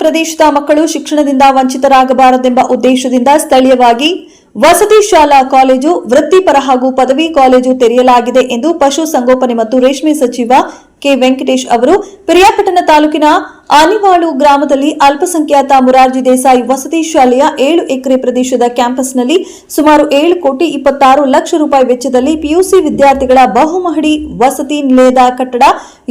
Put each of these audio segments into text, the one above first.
ಪ್ರದೇಶದ ಮಕ್ಕಳು ಶಿಕ್ಷಣದಿಂದ ವಂಚಿತರಾಗಬಾರದೆಂಬ ಉದ್ದೇಶದಿಂದ ಸ್ಥಳೀಯವಾಗಿ ವಸತಿ ಶಾಲಾ ಕಾಲೇಜು ವೃತ್ತಿಪರ ಹಾಗೂ ಪದವಿ ಕಾಲೇಜು ತೆರೆಯಲಾಗಿದೆ ಎಂದು ಪಶುಸಂಗೋಪನೆ ಮತ್ತು ರೇಷ್ಮೆ ಸಚಿವ ಕೆ ವೆಂಕಟೇಶ್ ಅವರು ಪಿರಿಯಾಪಟ್ಟಣ ತಾಲೂಕಿನ ಆನಿವಾಳು ಗ್ರಾಮದಲ್ಲಿ ಅಲ್ಪಸಂಖ್ಯಾತ ಮುರಾರ್ಜಿ ದೇಸಾಯಿ ವಸತಿ ಶಾಲೆಯ ಏಳು ಎಕರೆ ಪ್ರದೇಶದ ಕ್ಯಾಂಪಸ್ನಲ್ಲಿ ಸುಮಾರು ಏಳು ಕೋಟಿ ಇಪ್ಪತ್ತಾರು ಲಕ್ಷ ರೂಪಾಯಿ ವೆಚ್ಚದಲ್ಲಿ ಪಿಯುಸಿ ವಿದ್ಯಾರ್ಥಿಗಳ ಬಹುಮಹಡಿ ವಸತಿ ನಿಲಯದ ಕಟ್ಟಡ,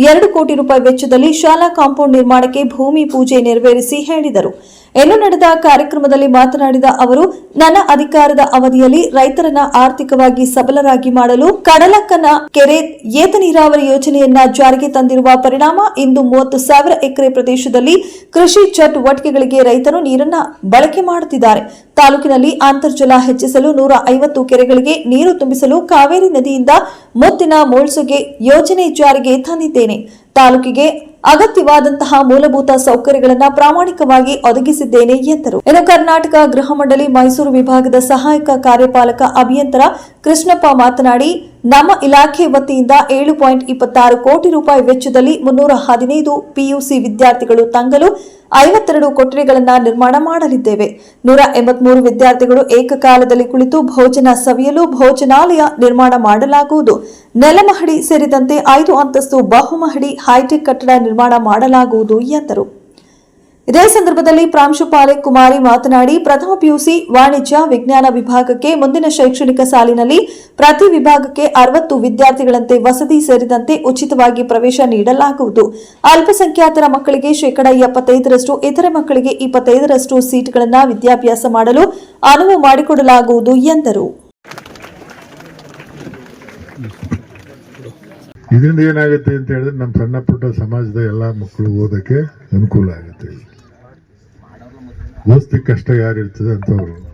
ಎರಡು ಕೋಟಿ ರೂಪಾಯಿ ವೆಚ್ಚದಲ್ಲಿ ಶಾಲಾ ಕಾಂಪೌಂಡ್ ನಿರ್ಮಾಣಕ್ಕೆ ಭೂಮಿ ಪೂಜೆ ನೆರವೇರಿಸಿ ಹೇಳಿದರು. ಇನ್ನು ನಡೆದ ಕಾರ್ಯಕ್ರಮದಲ್ಲಿ ಮಾತನಾಡಿದ ಅವರು, ನನ್ನ ಅಧಿಕಾರದ ಅವಧಿಯಲ್ಲಿ ರೈತರನ್ನ ಆರ್ಥಿಕವಾಗಿ ಸಬಲರಾಗಿ ಮಾಡಲು ಕಡಲಕ್ಕನ ಕೆರೆ, ಏತ ನೀರಾವರಿ ಯೋಜನೆಯನ್ನ ಜಾರಿಗೆ ತಂದಿರುವ ಪರಿಣಾಮ ಇಂದು ಮೂವತ್ತು ಸಾವಿರ ಎಕರೆ ಪ್ರದೇಶದಲ್ಲಿ ಕೃಷಿ ಚಟುವಟಿಕೆಗಳಿಗೆ ರೈತರು ನೀರನ್ನ ಬಳಕೆ ಮಾಡುತ್ತಿದ್ದಾರೆ. ತಾಲೂಕಿನಲ್ಲಿ ಅಂತರ್ಜಲ ಹೆಚ್ಚಿಸಲು ನೂರ ಐವತ್ತು ಕೆರೆಗಳಿಗೆ ನೀರು ತುಂಬಿಸಲು ಕಾವೇರಿ ನದಿಯಿಂದ ಮುತ್ತಿನ ಮೋಳ್ಸುಗೆ ಯೋಜನೆ ಜಾರಿಗೆ ತಂದಿದ್ದೇನೆ. ತಾಲೂಕಿಗೆ ಅಗತ್ಯವಾದಂತಹ ಮೂಲಭೂತ ಸೌಕರ್ಯಗಳನ್ನು ಪ್ರಾಮಾಣಿಕವಾಗಿ ಒದಗಿಸಿದ್ದೇನೆ ಎಂದರು. ಇನ್ನು ಕರ್ನಾಟಕ ಗೃಹ ಮಂಡಳಿ ಮೈಸೂರು ವಿಭಾಗದ ಸಹಾಯಕ ಕಾರ್ಯಪಾಲಕ ಅಭಿಯಂತರ ಕೃಷ್ಣಪ್ಪ ಮಾತನಾಡಿ ನಮ್ಮ ಇಲಾಖೆ ವತಿಯಿಂದ ಏಳು ಪಾಯಿಂಟ್ ಇಪ್ಪತ್ತಾರು ಕೋಟಿ ರೂಪಾಯಿ ವೆಚ್ಚದಲ್ಲಿ ಮುನ್ನೂರ ಹದಿನೈದು ಪಿಯುಸಿ ವಿದ್ಯಾರ್ಥಿಗಳು ತಂಗಲು ಐವತ್ತೆರಡು ಕೊಠಡಿಗಳನ್ನು ನಿರ್ಮಾಣ ಮಾಡಲಿದ್ದೇವೆ. ನೂರ ಎಂಬತ್ಮೂರು ವಿದ್ಯಾರ್ಥಿಗಳು ಏಕಕಾಲದಲ್ಲಿ ಕುಳಿತು ಭೋಜನ ಸವಿಯಲು ಭೋಜನಾಲಯ ನಿರ್ಮಾಣ ಮಾಡಲಾಗುವುದು. ನೆಲಮಹಡಿ ಸೇರಿದಂತೆ ಐದು ಅಂತಸ್ತು ಬಹುಮಹಡಿ ಹೈಟೆಕ್ ಕಟ್ಟಡ ನಿರ್ಮಾಣ ಮಾಡಲಾಗುವುದು ಎಂದರು. ಇದೇ ಸಂದರ್ಭದಲ್ಲಿ ಪ್ರಾಂಶುಪಾಲೆ ಕುಮಾರಿ ಮಾತನಾಡಿ, ಪ್ರಥಮ ಪಿಯುಸಿ ವಾಣಿಜ್ಯ ವಿಜ್ಞಾನ ವಿಭಾಗಕ್ಕೆ ಮುಂದಿನ ಶೈಕ್ಷಣಿಕ ಸಾಲಿನಲ್ಲಿ ಪ್ರತಿ ವಿಭಾಗಕ್ಕೆ ಅರವತ್ತು ವಿದ್ಯಾರ್ಥಿಗಳಂತೆ ವಸತಿ ಸೇರಿದಂತೆ ಉಚಿತವಾಗಿ ಪ್ರವೇಶ ನೀಡಲಾಗುವುದು. ಅಲ್ಪಸಂಖ್ಯಾತರ ಮಕ್ಕಳಿಗೆ ಶೇಕಡಾ ಎಪ್ಪತ್ತೈದರಷ್ಟು, ಇತರೆ ಮಕ್ಕಳಿಗೆ ಇಪ್ಪತ್ತೈದರಷ್ಟು ಸೀಟ್ಗಳನ್ನು ವಿದ್ಯಾಭ್ಯಾಸ ಮಾಡಲು ಅನುವು ಮಾಡಿಕೊಡಲಾಗುವುದು ಎಂದರು. ಇದರಿಂದ ಏನಾಗುತ್ತೆ ಅಂತ ಹೇಳಿದ್ರೆ, ನಮ್ಮ ಸಣ್ಣ ಪುಟ್ಟ ಸಮಾಜದ ಎಲ್ಲ ಮಕ್ಕಳು ಓದಕ್ಕೆ ಅನುಕೂಲ ಆಗುತ್ತೆ. ಓದಿಸ್ಲಿಕ್ಕೆ ಕಷ್ಟ ಯಾರಿರ್ತದೆ ಅಂತವ್ರು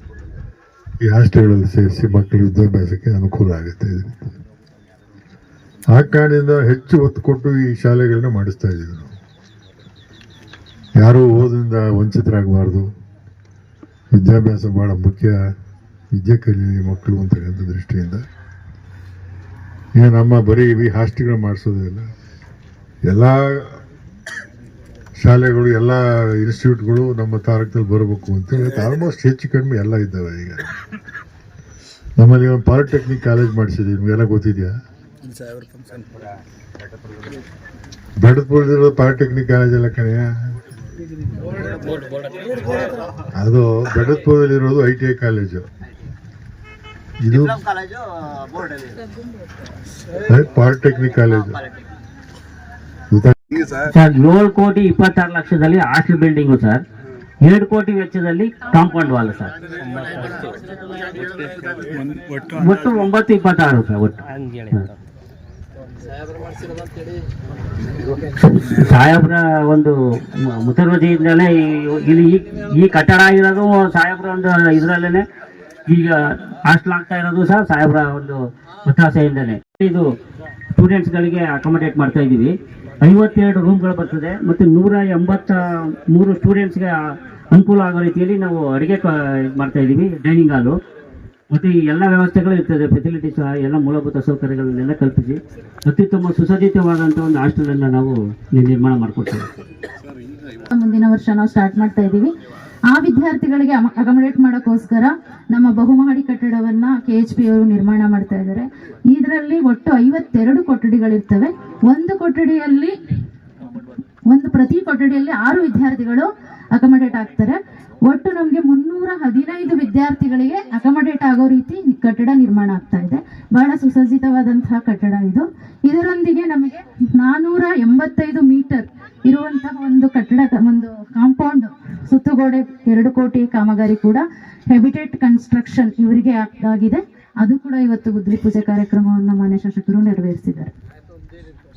ಈ ಹಾಸ್ಟೆಲ್ಗಳಲ್ಲಿ ಸೇರಿಸಿ ಮಕ್ಕಳ ವಿದ್ಯಾಭ್ಯಾಸಕ್ಕೆ ಅನುಕೂಲ ಆಗುತ್ತೆ. ಆ ಕಾರಣದಿಂದ ಹೆಚ್ಚು ಒತ್ತು ಕೊಟ್ಟು ಈ ಶಾಲೆಗಳನ್ನ ಮಾಡಿಸ್ತಾ ಇದ್ದೀವಿ ನಾವು. ಯಾರೂ ಓದಿಂದ ವಂಚಿತರಾಗಬಾರ್ದು. ವಿದ್ಯಾಭ್ಯಾಸ ಭಾಳ ಮುಖ್ಯ. ವಿದ್ಯೆ ಕಲೀಲಿ ಮಕ್ಕಳು ಅಂತಕ್ಕಂಥ ದೃಷ್ಟಿಯಿಂದ. ಈಗ ನಮ್ಮ ಬರೀ ಈ ಹಾಸ್ಟೆಲ್ಗಳು ಮಾಡಿಸೋದಿಲ್ಲ ಎಲ್ಲ ಶಾಲೆಗಳು ಎಲ್ಲ ಇನ್ಸ್ಟಿಟ್ಯೂಟ್ಗಳು ನಮ್ಮ ತಾರಕದಲ್ಲಿ ಬರಬೇಕು ಅಂತೇಳಿ ಆಲ್ಮೋಸ್ಟ್ ಹೆಚ್ಚು ಕಡಿಮೆ ಎಲ್ಲ ಇದ್ದಾವೆ ಈಗ. ನಮ್ಮಲ್ಲಿ ಒಂದು ಪಾಲಿಟೆಕ್ನಿಕ್ ಕಾಲೇಜ್ ಮಾಡಿಸಿದ್ವಿ ನಿಮಗೆಲ್ಲ ಗೊತ್ತಿದೆಯಾ? ಬೆಡದಪುರದಿರೋ ಪಾಲಿಟೆಕ್ನಿಕ್ ಕಾಲೇಜ್ ಎಲ್ಲ ಕಣೆಯ ಅದು ಬೆಡದಪುರದಲ್ಲಿರೋದು ಐ ಟಿ ಐ ಕಾಲೇಜು ಇದು ಪಾಲಿಟೆಕ್ನಿಕ್ ಕಾಲೇಜು ಸರ್. ಏಳು ಕೋಟಿ ಇಪ್ಪತ್ತಾರು ಲಕ್ಷದಲ್ಲಿ ಹಾಸ್ಟೆಲ್ ಬಿಲ್ಡಿಂಗ್ ಸರ್. ಎರಡು ಕೋಟಿ ವೆಚ್ಚದಲ್ಲಿ ಕಾಂಪೌಂಡ್ ವಾಲ್ ಸರ್. ಒಟ್ಟು ಒಂಬತ್ತು ಇಪ್ಪತ್ತಾರು ಸರ್ ಒಟ್ಟು. ಸಾಹೇಬ್ರ ಒಂದು ಮುತುವರ್ಜಿಯಿಂದಲೇ ಈ- ಇಲ್ಲಿ ಈ- ಈ ಕಟ್ಟಡ ಆಗಿರೋದು ಸಾಹೇಬ್ರ ಒಂದು ಇದರಲ್ಲೇ ಈಗ ಹಾಸ್ಟೆಲ್ ಆಗ್ತಾ ಇರೋದು ಸರ್ ಸಾಹೇಬ್ರ ಒಂದು ಒತ್ತಾಸೆಯಿಂದಲೇ. ಇದು ಸ್ಟೂಡೆಂಟ್ಸ್ಗಳಿಗೆ ಅಕಾಮಡೇಟ್ ಮಾಡ್ತಾ ಇದ್ದೀವಿ ಐವತ್ತೆರಡು ರೂಮ್ಗಳು ಬರ್ತದೆ ಮತ್ತು ನೂರ ಎಂಬತ್ತ ಮೂರು ಸ್ಟೂಡೆಂಟ್ಸ್ಗೆ ಅನುಕೂಲ ಆಗೋ ರೀತಿಯಲ್ಲಿ ನಾವು ಅಡುಗೆ ಮಾಡ್ತಾ ಇದ್ದೀವಿ ಡೈನಿಂಗ್ ಹಾಲು ಮತ್ತು ಈ ಎಲ್ಲ ವ್ಯವಸ್ಥೆಗಳು ಇರ್ತದೆ ಫೆಸಿಲಿಟೀಸ್ ಎಲ್ಲ ಮೂಲಭೂತ ಸೌಕರ್ಯಗಳನ್ನೆಲ್ಲ ಕಲ್ಪಿಸಿ. ಅತ್ಯುತ್ತಮ ಸುಸಜ್ಜಿತವಾದಂಥ ಒಂದು ಹಾಸ್ಟೆಲನ್ನು ನಾವು ನಿರ್ಮಾಣ ಮಾಡಿಕೊಡ್ತೇವೆ. ಮುಂದಿನ ವರ್ಷ ನಾವು ಸ್ಟಾರ್ಟ್ ಮಾಡ್ತಾ ಇದ್ದೀವಿ. ಆ ವಿದ್ಯಾರ್ಥಿಗಳಿಗೆ ಅಕಮಡೇಟ್ ಮಾಡೋಕ್ಕೋಸ್ಕರ ನಮ್ಮ ಬಹುಮಹಡಿ ಕಟ್ಟಡವನ್ನ ಕೆ ಎಚ್ ಪಿ ಅವರು ನಿರ್ಮಾಣ ಮಾಡ್ತಾ ಇದ್ದಾರೆ. ಇದರಲ್ಲಿ ಒಟ್ಟು ಐವತ್ತೆರಡು ಕೊಠಡಿಗಳಿರ್ತವೆ. ಒಂದು ಕೊಠಡಿಯಲ್ಲಿ, ಒಂದು ಪ್ರತಿ ಕೊಠಡಿಯಲ್ಲಿ ಆರು ವಿದ್ಯಾರ್ಥಿಗಳು ಅಕಮಡೇಟ್ ಆಗ್ತಾರೆ. ಒಟ್ಟು ನಮಗೆ ಮುನ್ನೂರ ಹದಿನೈದು ವಿದ್ಯಾರ್ಥಿಗಳಿಗೆ ಅಕಮಡೇಟ್ ಆಗೋ ರೀತಿ ಕಟ್ಟಡ ನಿರ್ಮಾಣ ಆಗ್ತಾ ಇದೆ. ಬಹಳ ಸುಸಜ್ಜಿತವಾದಂತಹ ಕಟ್ಟಡ ಇದು. ಇದರೊಂದಿಗೆ ನಮಗೆ ನಾನೂರ ಎಂಬತ್ತೈದು ಮೀಟರ್ ಇರುವಂತಹ ಒಂದು ಕಟ್ಟಡ ಸುತ್ತುಗೋಡೆ ಎರಡು ಕೋಟಿ ಕಾಮಗಾರಿ ಕೂಡ ಹೆಬಿಟೇಟ್ ಕನ್ಸ್ಟ್ರಕ್ಷನ್ ಇವರಿಗೆ ಆಗಿದೆ ಅದು ಕೂಡ ಇವತ್ತು ಗುದ್ರಿ ಪೂಜೆ ಕಾರ್ಯಕ್ರಮವನ್ನು ಮಾನ್ಯ ಶಾಸಕರು ನೆರವೇರಿಸಿದ್ದಾರೆ.